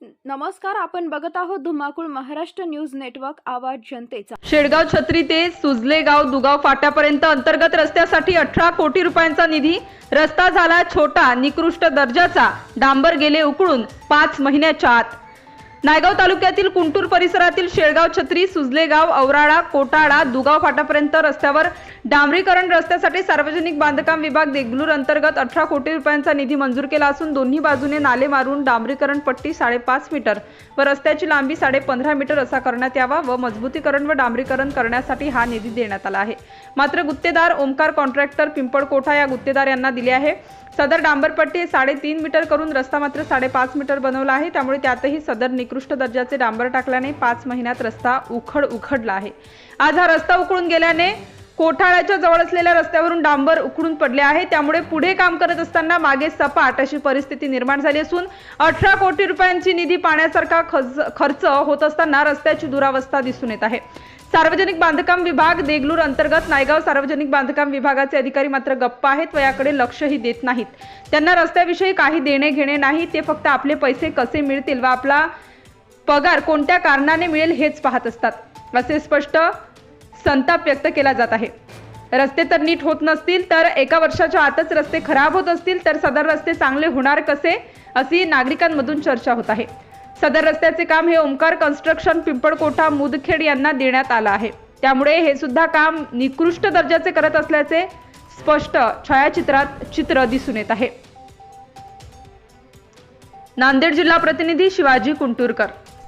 नमस्कार आपण बघत आहोत धुमाकूळ महाराष्ट्र न्यूज नेटवर्क आवाज जनतेचा. शेडगाव छत्री ते सुजले गाव दुगाव फाट्यापर्यंत अंतर्गत रस्त्यासाठी अठरा कोटी रुपयांचा निधी रस्ता झाला छोटा निकृष्ट दर्जाचा डांबर गेले उकळून पाच महिन्याच्या आत. नायगाव तालुक्यातील कुंटूर परिसरातील शेळगाव छत्री सुजले गाव औराळा कोटाळा दुगाव फाटापर्यंत रस्त्यावर डांबरीकरण रस्त्यासाठी सार्वजनिक बांधकाम विभाग देगलूर अंतर्गत अठरा कोटी रुपयांचा निधी मंजूर केला असून दोन्ही बाजूने नाले मारून डांबरीकरण पट्टी साडेपाच मीटर व रस्त्याची लांबी साडेपंधरा मीटर असा करण्यात यावा व मजबूतीकरण व डांबरीकरण करण्यासाठी हा निधी देण्यात आला आहे. मात्र गुत्तेदार ओमकार कॉन्ट्रॅक्टर पिंपळकोठा या गुत्तेदार यांना दिले आहे. सदर डांबरपट्टी साडेतीन मीटर करून रस्ता मात्र साडेपाच मीटर बनवला आहे. त्यामुळे त्यातही सदर निकृष्ट दर्जाचे डांबर टाकल्याने पाच महिन्यात रस्ता उखड उखडला आहे. आज हा रस्ता उकळून गेल्याने कोठाळ्याच्या जवळ असलेल्या रस्त्यावरून डांबर उकडून पडले आहे. त्यामुळे पुढे काम करत असताना मागे सपाट अशी परिस्थिती निर्माण झाली असून अठरा कोटी रुपयांची निधी पाण्यासारखा खर्च खर्च होत असताना रस्त्याची दुरावस्था दिसून येत आहे. सार्वजनिक बांधकाम विभाग देगलूर अंतर्गत नायगाव सार्वजनिक बांधकाम विभागाचे अधिकारी मात्र गप्प आहेत व याकडे लक्षही देत नाहीत. त्यांना रस्त्याविषयी काही देणे घेणे नाही ते फक्त आपले पैसे कसे मिळतील व आपला पगार कोणत्या कारणाने मिळेल हेच पाहत असतात. असे स्पष्ट संताप व्यक्त केला जात आहे. रस्ते तर नीट होत नसतील तर एका वर्षाच्या आतच रस्ते खराब होत असतील तर सदर रस्ते चांगले होणार कसे अशी नागरिकांमधून चर्चा होत आहे. सदर रस्त्याचे काम हे ओंकार कन्स्ट्रक्शन पिंपळकोठा मुदखेड यांना देण्यात आलं आहे. त्यामुळे हे सुद्धा काम निकृष्ट दर्जाचे करत असल्याचे स्पष्ट छायाचित्रात चित्र दिसून येत आहे. नांदेड जिल्हा प्रतिनिधी शिवाजी कुंटूरकर